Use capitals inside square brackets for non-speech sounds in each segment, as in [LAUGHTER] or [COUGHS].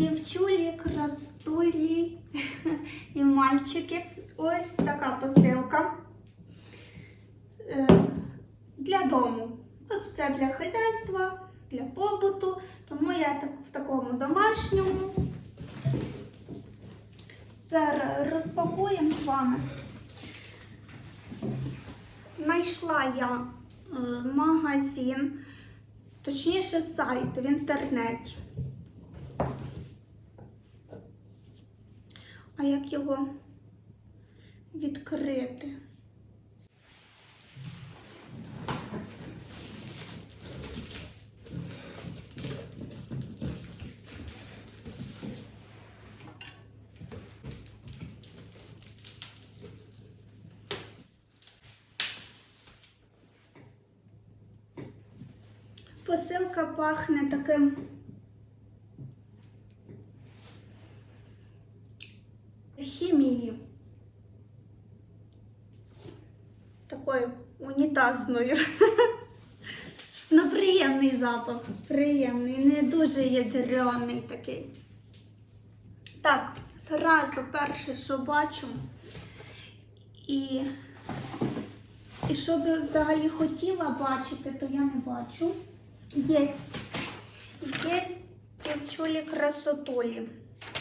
Дівчулі, красотулі [LAUGHS] і мальчики. Ось така посилка Е, для дому. Тут все для хазяйства, для побуту, тому я в такому домашньому. Зараз розпакуємо з вами. Знайшла я е, магазин, точніше сайт в інтернеті. А як його відкрити? Посилка пахне таким унітазною. [LAUGHS] Ну, приємний запах. Приємний, не дуже ядрений такий. Так, зразу перше, що бачу. І, і що би взагалі хотіла бачити, то я не бачу. Єсть. Єсть дівчулі красотулі.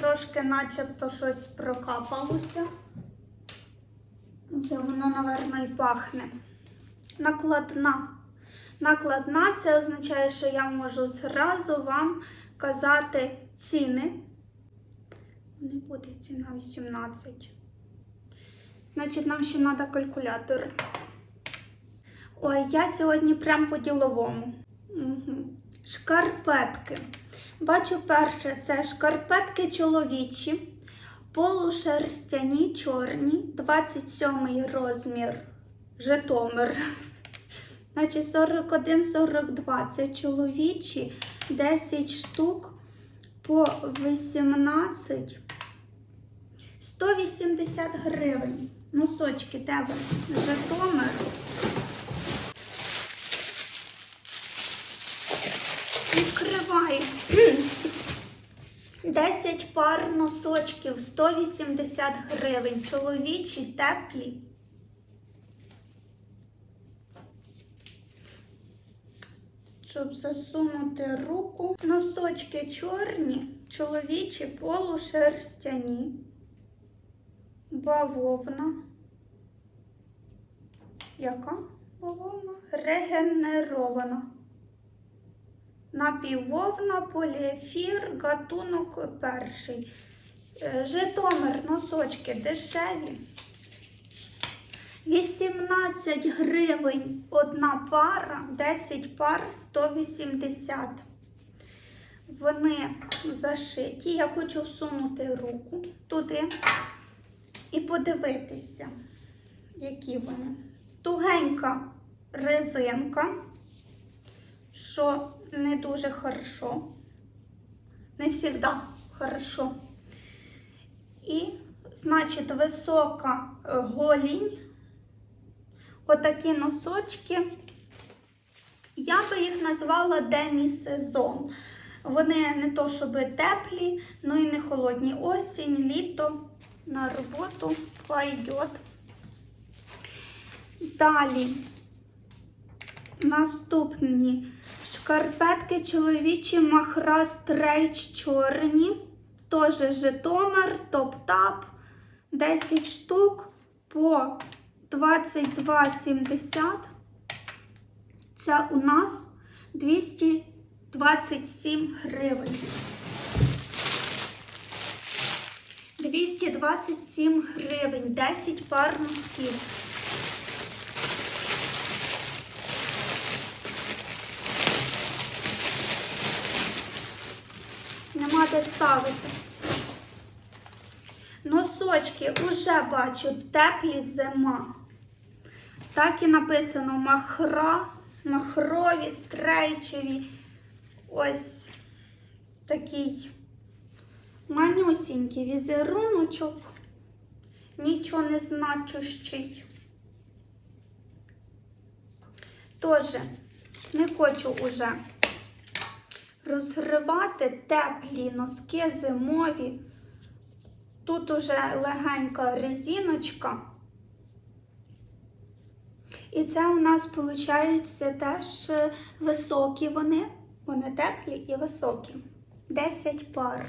Трошки начебто щось прокапалося. Воно, напевно, і пахне. Накладна. Накладна це означає, що я можу зразу вам казати ціни. Не буде ціна 18. Значить, нам ще треба калькулятор. Ой, я сьогодні прям по-діловому. Угу. Шкарпетки. Бачу перше, це шкарпетки чоловічі, полушерстяні чорні, 27 розмір Житомир. Значить, 41-42 це чоловічі, 10 штук по 18, 180 гривень. Носочки, де ви? Житомир. Відкриваю. 10 [CLEARS THROAT] пар носочків, 180 гривень. Чоловічі, теплі. Щоб засунути руку. Носочки чорні, чоловічі, полушерстяні, бавовна. Яка бавовна? Регенерована. Напіввовна, поліефір, гатунок перший. Е, Житомир носочки дешеві. 18 гривень одна пара, 10 пар 180. Вони зашиті. Я хочу всунути руку туди і подивитися, які вони. Тугенька резинка, що не дуже хорошо. Не завжди хорошо. І, значить, висока голінь. Отакі носочки. Я би їх назвала демі-сезон. Вони не то, щоб теплі, ну і не холодні. Осінь, літо на роботу пойдет. Далі наступні шкарпетки чоловічі махра стрейч чорні. Теж Житомир, топ-тап, 10 штук по 22,70. Це у нас 227 гривень. 227 гривень, 10 пар носків. Нема де ставити. Носочки уже бачу теплі зима. Так і написано махра, махрові, стрейчеві. Ось такий манюсінький візеруночок, нічого не значущий. Тоже не хочу уже розгривати теплі носки зимові. Тут уже легенька резиночка. І це у нас виходить теж е, високі вони. Вони теплі і високі. 10 пар.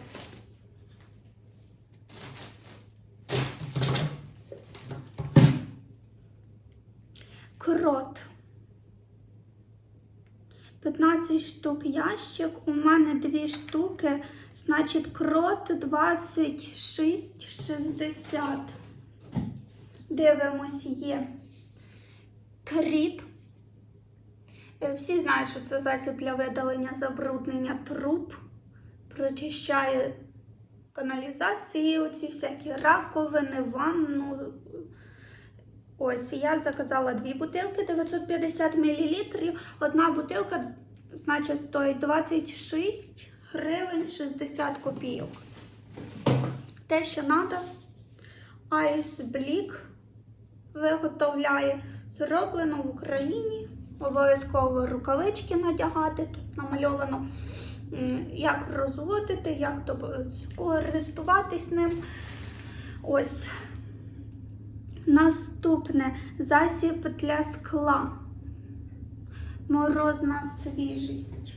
Крот. 15 штук ящик, у мене 2 штуки, значить крот 26,60. Дивимось, є кріт. Е, Всі знають, що це засіб для видалення забруднення труб, прочищає каналізації, оці всякі раковини, ванну. Ось я заказала дві бутилки 950 мл. Одна бутилка, значить, стоїть 26 гривень 60 копійок. Те, що треба, Blick виготовляє зроблено в Україні. Обов'язково рукавички надягати. Тут намальовано, як розводити, як користуватись ним. Ось. Наступне засіб для скла. Морозна свіжість.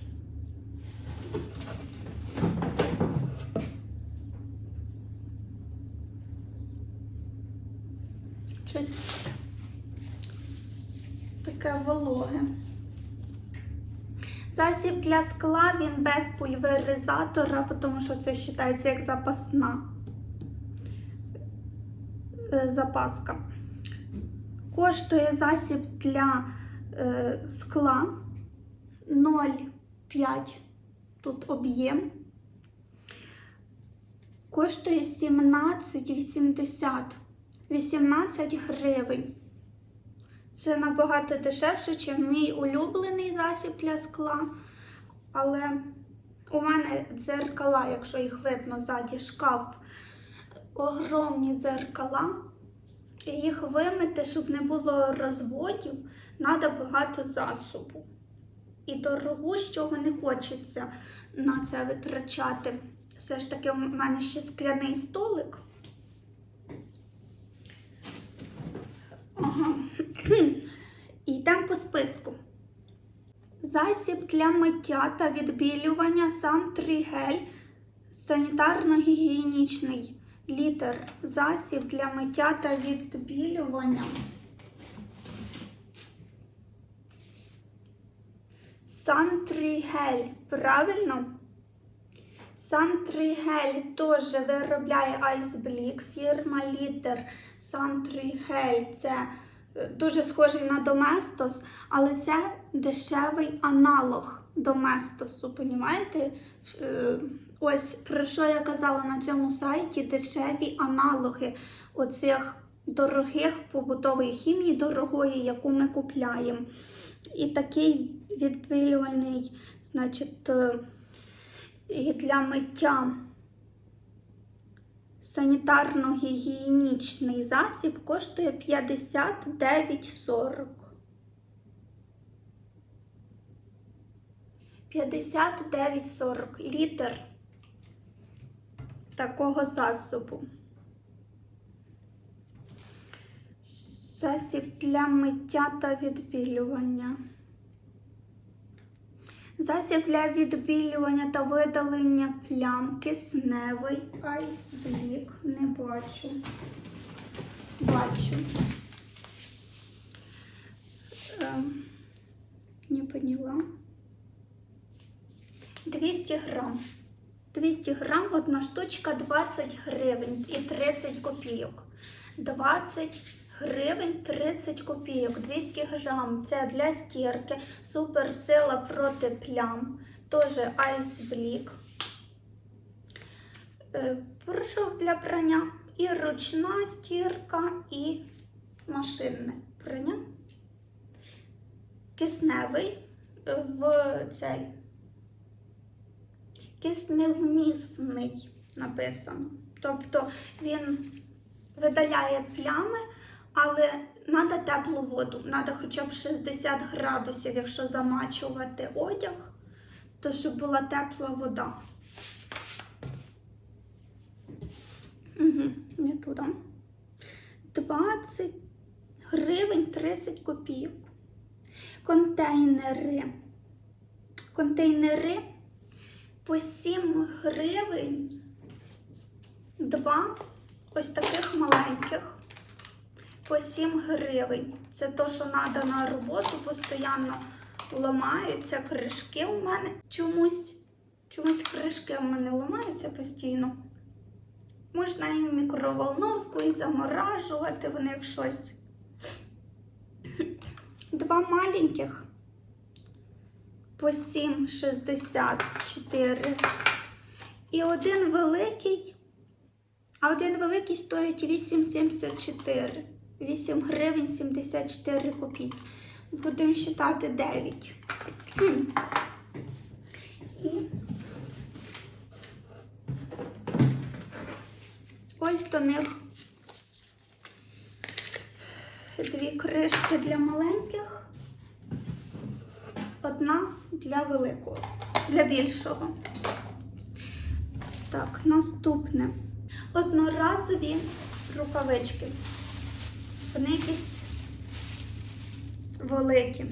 Щось таке вологе. Засіб для скла він без пульверизатора, тому що це вважається як запасна е, запаска. Коштує засіб для е, скла 0,5 тут об'єм. Коштує 17,80 18 гривень. Це набагато дешевше, ніж мій улюблений засіб для скла. Але у мене дзеркала, якщо їх видно ззаді шкаф, огромні дзеркала. Їх вимити, щоб не було розводів, треба багато засобу. І дорогу, з чого не хочеться на це витрачати. Все ж таки, у мене ще скляний столик. Ага. І йдемо по списку. Засіб для миття та відбілювання Сантрігель санітарно-гігієнічний літер. Засіб для миття та відбілювання. Сантрігель. Правильно? Сантрігель теж виробляє Айсблік, фірма Літер. Сантрігель це е, дуже схожий на Доместос, але це дешевий аналог Доместосу. Понімаєте? Е, Ось про що я казала на цьому сайті: дешеві аналоги оцих дорогих побутової хімії, дорогої, яку ми купляємо. І такий відбілювальний, значить, е, для миття санітарно-гігієнічний засіб коштує 59,40. 59,40 літр такого засобу. Засіб для миття та відбілювання. Засіб для відбілювання та видалення плям кисневий айсблік. Не бачу. Бачу. Ем, не поняла. 200 грам. 200 грам, одна штучка 20 гривень і 30 копійок. 20 гривень 30 копійок. 200 грам. Це для стірки. Суперсила проти плям. Теж айсблік. Е, Порошок для прання. І ручна стірка, і машинне прання. Кисневий в цей кисневмісний написано. Тобто він видаляє плями, але треба теплу воду. Треба хоча б 60 градусів, якщо замачувати одяг, то щоб була тепла вода. Угу, не туди. 20 гривень 30 копійок. Контейнери. Контейнери по 7 гривень. Два ось таких маленьких. По 7 гривень. Це то, що треба на роботу, постійно ламаються кришки у мене. Чомусь, чомусь кришки у мене ламаються постійно. Можна і в мікроволновку, і заморажувати вони як щось. Два маленьких по 7,64. І один великий, а один великий стоїть 8,74. 8 гривень 74 копійки. Будемо вважати 9. І ось до них дві кришки для маленьких, одна для великого, для більшого. Так, наступне. Одноразові рукавички. Вони якісь великі,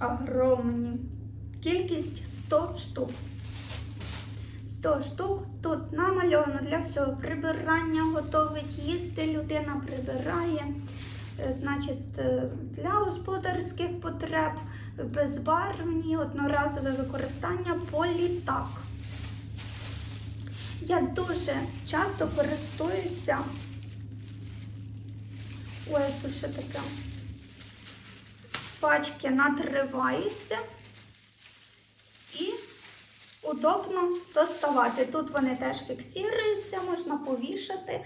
огромні. Кількість 100 штук. 100 штук тут намальовано для всього прибирання, готовить їсти, людина прибирає. Е, Значить, е, для господарських потреб безбарвні, одноразове використання політак. Я дуже часто користуюся. Ой, тут ще таке. З пачки надривається і удобно доставати. Тут вони теж фіксуються, можна повішати,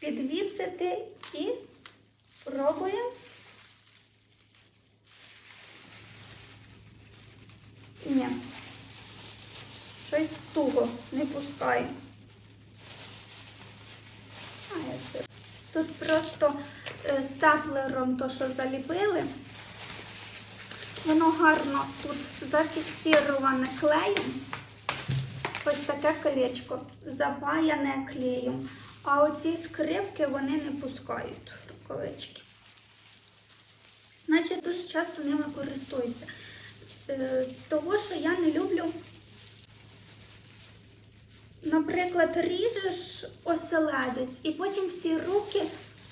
підвісити і пробуємо. Ні. Щось туго не пускає. Тут просто степлером то, що заліпили, воно гарно тут зафіксироване клеєм. Ось таке колечко запаяне клеєм. А оці скрипки вони не пускають рукавички. Значить, дуже часто ними користуюся. Е, Того, що я не люблю Наприклад, ріжеш оселедець, і потім всі руки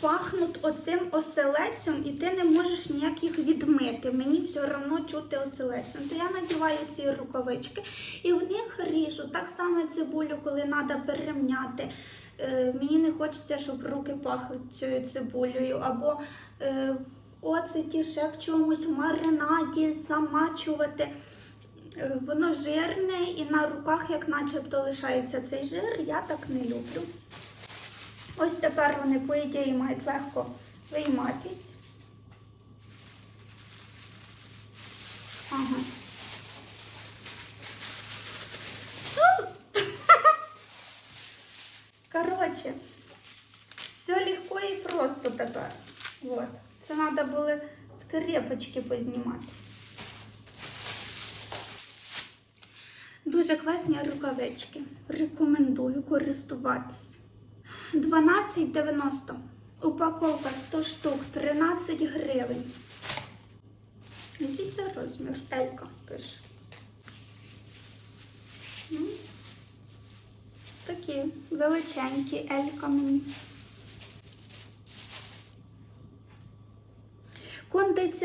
пахнуть оцим оселедцем, і ти не можеш ніяк їх відмити. Мені все одно чути оселедцем. То я надіваю ці рукавички і в них ріжу. Так само цибулю, коли треба перемняти. Е, мені не хочеться, щоб руки пахли цією цибулею. Або е, оцеті ще в чомусь в маринаді замачувати. Е, Воно жирне і на руках, як начебто, лишається цей жир, я так не люблю. Ось тепер вони, по ідеї, мають легко вийматись. Ага. [LAUGHS] Коротше, все легко і просто тепер. Вот. Це треба було скрепочки познімати. Дуже класні рукавички. Рекомендую користуватись. 12,90. Упаковка 100 штук, 13 гривень. Який це розмір? Елька пише. Ну, Такі величенькі елька мені.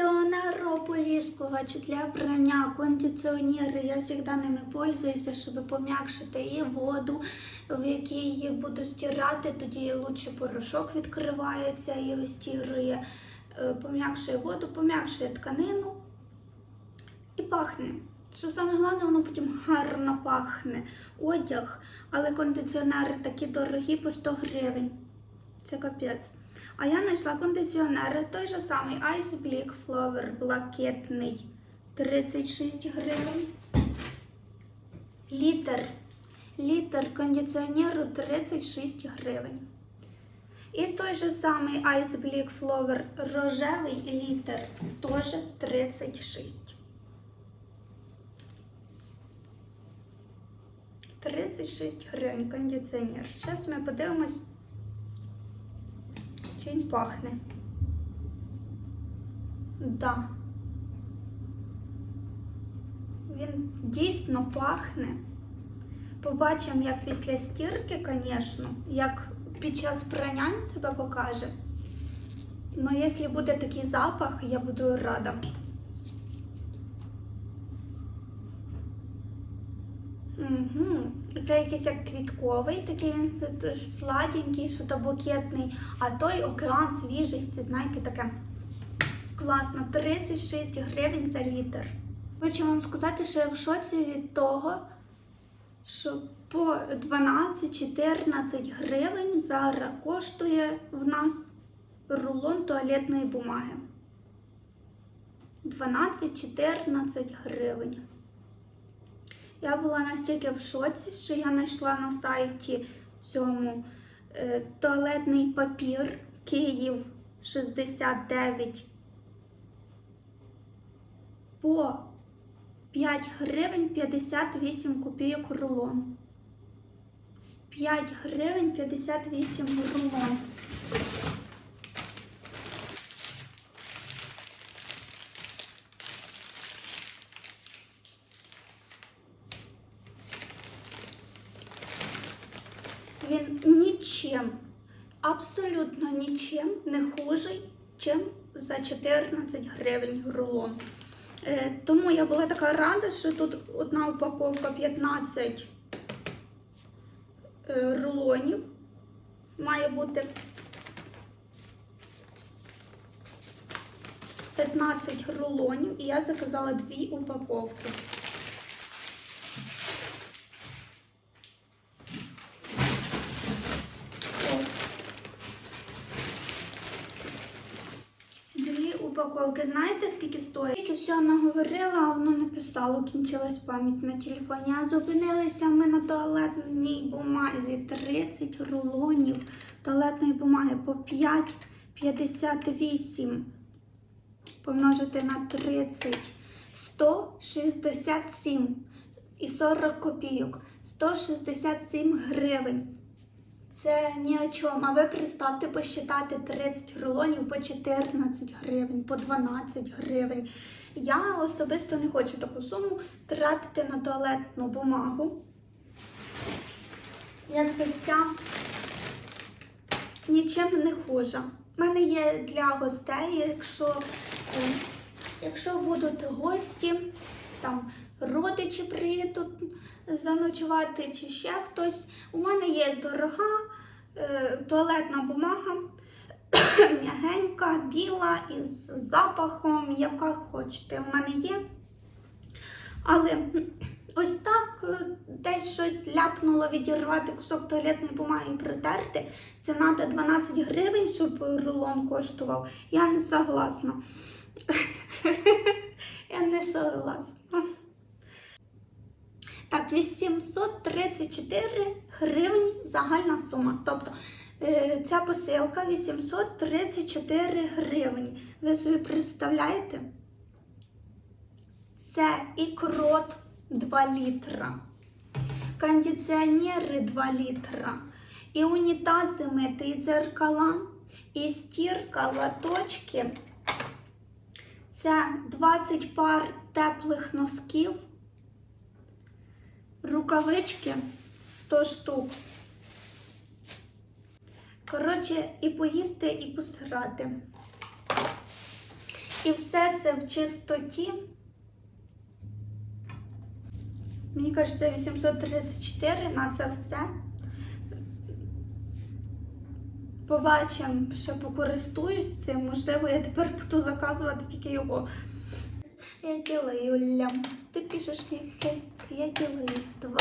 Кондиціонер ополіскувач для прання, кондиціонери. Я завжди ними пользуюся, щоб пом'якшити і воду, в якій буду стирати, тоді лучше порошок відкривається і вистірує, Е, пом'якшує воду, пом'якшує тканину і пахне. Що саме головне, воно потім гарно пахне. Одяг, але кондиціонери такі дорогі по 100 гривень. Це капець. А я знайшла кондиціонери, той же самий Ice Blick Flower блакитний 36 гривень. Літр. Літр кондиціонеру 36 гривень. І той же самий Ice Blick Flower рожевий літр теж 36. 36 гривень кондиціонер. Зараз ми подивимось, він пахне. Да. Він дійсно пахне. Побачимо, як після стірки, звісно, як під час прання себе покаже. Ну, якщо буде такий запах, я буду рада. Це якийсь як квітковий, такий він сладенький, що то букетний, а той океан свіжості, знаєте, таке класно. 36 гривень за літр. Хочу вам сказати, що я в шоці від того, що по 12-14 гривень зараз коштує в нас рулон туалетної бумаги. 12-14 гривень. Я була настільки в шоці, що я знайшла на сайті цьому е, туалетний папір Київ 69 по 5 гривень 58 копійок рулон. 5 гривень 58 рулон. Він нічим, абсолютно нічим не хужий, чим за 14 гривень рулон. Е, Тому я була така рада, що тут одна упаковка 15 е, рулонів. Має бути 15 рулонів, і я заказала дві упаковки. О. Дві упаковки. Знаєте, скільки стоїть? Тільки все наговорила, а воно не писало, кінчилась пам'ять на телефоні. А зупинилися ми на туалетній бумазі. 30 рулонів туалетної бумаги по 5,58 помножити на 30. 167 і 40 копійок. 167 гривень. Це ні о чому. А ви представте посчитати 30 рулонів по 14 гривень, по 12 гривень. Я особисто не хочу таку суму тратити на туалетну бумагу. Якби ця нічим не хужа. У мене є для гостей, якщо, е, якщо будуть гості, там родичі приїдуть заночувати чи ще хтось. У мене є дорога е, туалетна бумага, [COUGHS] м'ягенька, біла, із запахом, яка хочете. У мене є. Але [CLEARS THROAT] ось так е, десь щось ляпнуло відірвати кусок туалетної бумаги і протерти. Це треба 12 гривень, щоб рулон коштував. Я не согласна. [LAUGHS] Я не согласна. Так, 834 гривні загальна сума. Тобто е, ця посилка 834 гривні. Ви собі представляєте? Це і крот 2 літра, кондиціонери 2 літра, і унітази мити, дзеркала, і стірка, латочки. Це 20 пар теплих носків, рукавички 100 штук. Коротше, і поїсти, і посрати. І все це в чистоті. Мені кажеться, 834 на це все. Побачимо, що покористуюсь цим. Можливо, я тепер буду заказувати тільки його. Я делаю лям. Ти пишеш мені хейт, я делаю два.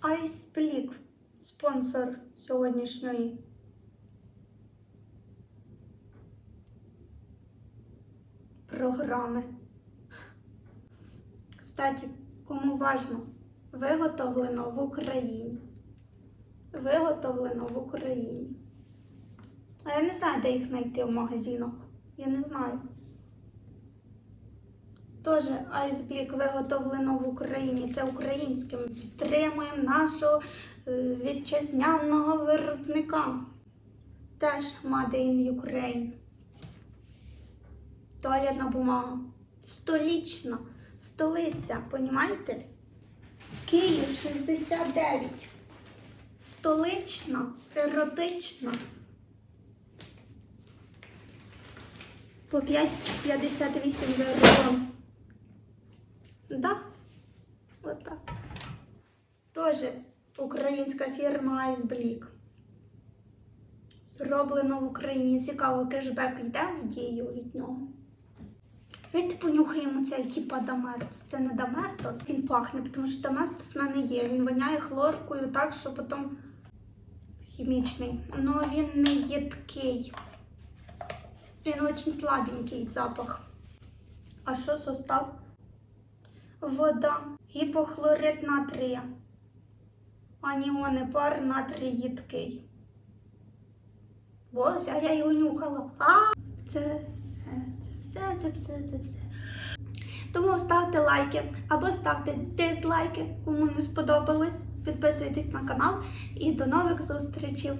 Айсплік. Спонсор сьогоднішньої. Програми. Кстати, кому важно, виготовлено в Україні. Виготовлено в Україні. А я не знаю, де їх знайти в магазинах. Я не знаю. Теж айсблік виготовлено в Україні. Це українським. Підтримуємо нашого е, вітчизняного виробника. Теж Made in Ukraine. Туалетна бумага. Столічна. Столиця, понімаєте? Київ 69. Столична, еротична. По 5,58 гривень. Да? Отак. Тоже українська фірма Айсблік. Зроблено в Україні. Цікаво, кешбек йде в дію від нього. Давайте понюхаємо цей типа Доместос. Це не Доместос, він пахне, тому що Доместос в мене є. Він воняє хлоркою так, що потім хімічний. Ну він не їдкий. Він дуже слабенький запах. А що состав? Вода, гіпохлорид натрія. Аніони, пар натрій їдкий. Боже, а я його нюхала. А! Це все, це все, це все, це все. Тому ставте лайки або ставте дизлайки, кому не сподобалось. Підписуйтесь на канал і до нових зустрічей.